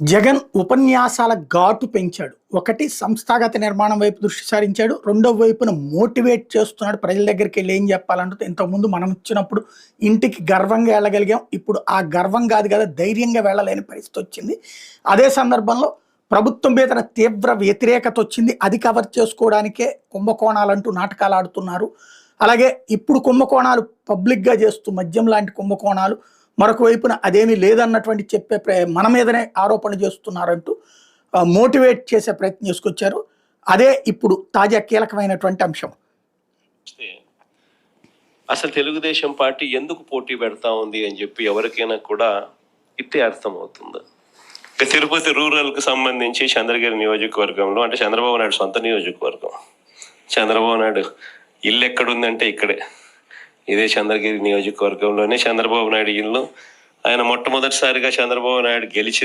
జగన్ ఉపన్యాసాల ఘాటు పెంచాడు. ఒకటి సంస్థాగత నిర్మాణం వైపు దృష్టి సారించాడు. రెండవ వైపున మోటివేట్ చేస్తున్నాడు. ప్రజల దగ్గరికి వెళ్ళి ఏం చెప్పాలంటే ఇంతకుముందు మనం ఇచ్చినప్పుడు ఇంటికి గర్వంగా వెళ్ళగలిగాం. ఇప్పుడు ఆ గర్వం కాదు కదా ధైర్యంగా వెళ్ళలేని పరిస్థితి వచ్చింది. అదే సందర్భంలో ప్రభుత్వం మీద తీవ్ర వ్యతిరేకత వచ్చింది. అది కవర్ చేసుకోవడానికే కుంభకోణాలంటూ నాటకాలు ఆడుతున్నారు. అలాగే ఇప్పుడు కుంభకోణాలు పబ్లిక్గా చేస్తూ మద్యం లాంటి కుంభకోణాలు మరొక వైపున అదేమీ లేదన్నటువంటి చెప్పే మన మీదనే ఆరోపణ చేస్తున్నారంటూ మోటివేట్ చేసే ప్రయత్నం చేసుకొచ్చారు. అదే ఇప్పుడు తాజా కీలకమైనటువంటి అంశం. అసలు తెలుగుదేశం పార్టీ ఎందుకు పోటీ పెడతా ఉంది అని చెప్పి ఎవరికైనా కూడా ఇట్టే అర్థమవుతుంది. తిరుపతి రూరల్కి సంబంధించి చంద్రగిరి నియోజకవర్గంలో అంటే చంద్రబాబు నాయుడు సొంత నియోజకవర్గం. చంద్రబాబు నాయుడు ఇల్లు ఎక్కడుందంటే ఇక్కడే. ఇదే చంద్రగిరి నియోజకవర్గంలోనే చంద్రబాబు నాయుడు ఇల్లు. ఆయన మొట్టమొదటిసారిగా చంద్రబాబు నాయుడు గెలిచిన